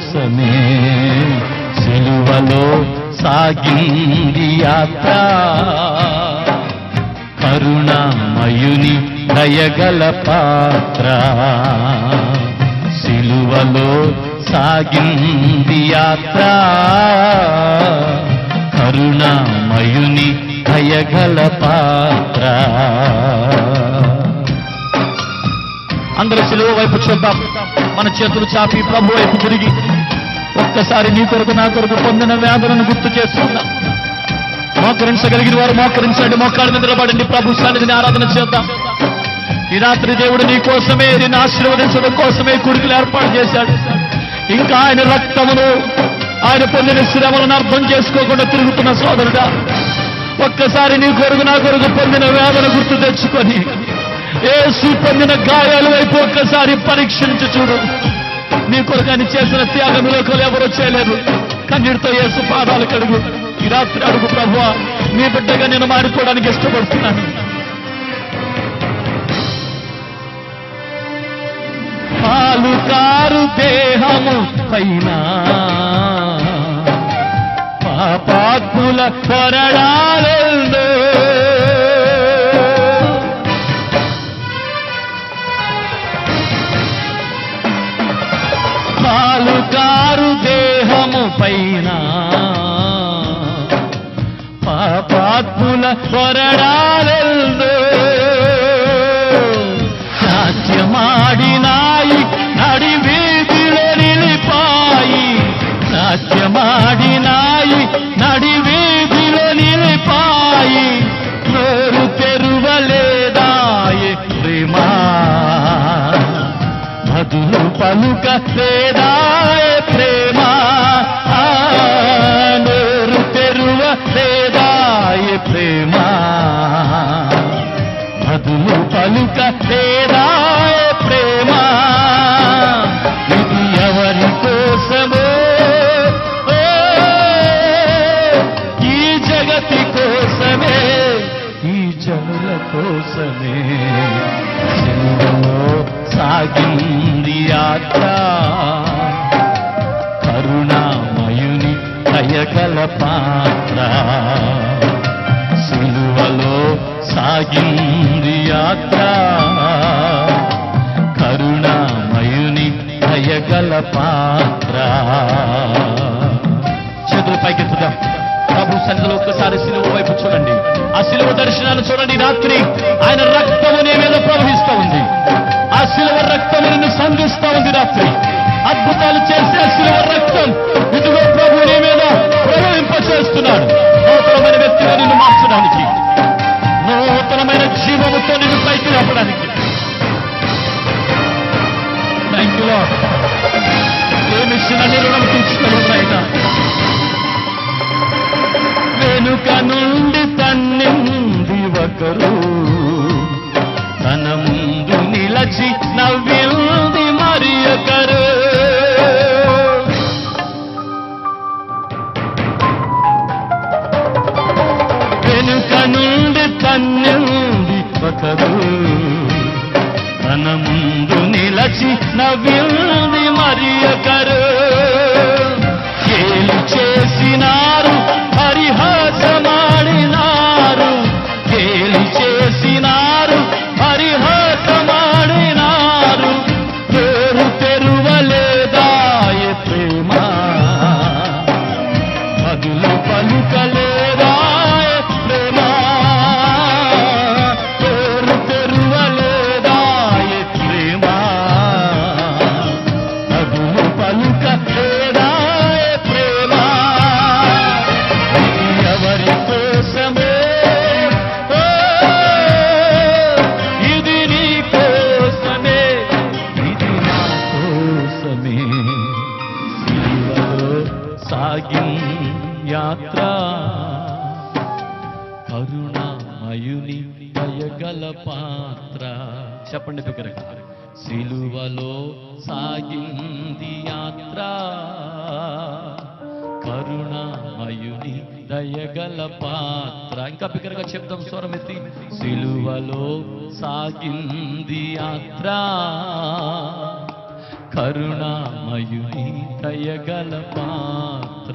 కోసమే సిలువలో సాగింది యాత్ర. కరుణామయుని దయగల పాత్ర. సిలువలో సాగింది యాత్ర. కరుణామయుని దయగల పాత్ర. అందరూ సిలువ వైపు చూద్దాం మన చేతులు చాపి ప్రభు వైపు తిరిగి. ఒక్కసారి నీ కొరకు నా కొరకు పొందిన వేదనను గుర్తు చేసుకుందాం. మోకరించగలిగిన వారు మోకరించండి. మోకాళ్ళ మీద నిలబడండి. ప్రభు సన్నిధిని ఆరాధన చేద్దాం. ఈ రాత్రి దేవుడు నీ కోసమే నిన్ను ఆశీర్వదించడం కోసమే కురుకులు ఏర్పాటు చేశాడు. ఇంకా ఆయన రక్తమును ఆయన పొందిన శ్రమలను అర్థం చేసుకోకుండా తిరుగుతున్న సోదరుడా ఒక్కసారి నీ కొరకు నా కొరకు పొందిన వేదన గుర్తు తెచ్చుకొని ఏసు పొందిన గాయాలు వైపు ఒక్కసారి పరీక్షించి చూడు. నీ కొరకు చేసిన త్యాగం లోకలు ఎవరూ ఎవరో చేయలేరు కన్నీటితో యేసు పాదాలు కడుగు. ఈ రాత్రి అడుగు ప్రభు నీ బిడ్డగా నేను మారిపోవడానికి ఇష్టపడుతున్నాను. పాలు కారు దేహము పైన పాపాత్ముల కొరడాలే పాలు కారు దేహము పైన. పాపాత్ముల పొరడాలెల్ పలుక లేదాయ ప్రేమ ఆ, నోరు తెరువ లేదాయ ప్రేమ మధులు పలుక లేదాయ ప్రేమ ఇది ఎవరి కోసమో ఓ, ఈ జగతి కోసమే ఈ జనుల కోసమే సిలువలో సాగింది యాత్ర. కరుణామయుని దయగల పాత్ర. సిలువలో సాగింది యాత్ర. కరుణామయుని దయగల పాత్ర. చేతులు పైకెత్తుదాం ప్రభు సన్నిధిలో ఒక్కసారి సిలువ వైపు చూడండి. ఆ సిలువ దర్శనాన్ని చూడండి రాత్రి. ఆయన రక్తము నీ మీద ప్రవహిస్తూ చేసి నవ్వింది మరి ఒకరు కేలు చేసినారు పరిహాసమాడినారు. కేలు చేసినారు పరిహాసమాడినారు. పేరు తెరువలేదాయ ప్రేమ. పదులు పలుకలే కరుణామయుని దయగల పాత్ర. చెప్పండి బిగ్గరగా సిలువలో సాగింది యాత్ర. కరుణామయుని దయగల పాత్ర. ఇంకా బిగ్గరగా చెప్తాం స్వరం ఎత్తి. సిలువలో సాగింది యాత్ర. కరుణామయుని దయగల పాత్ర.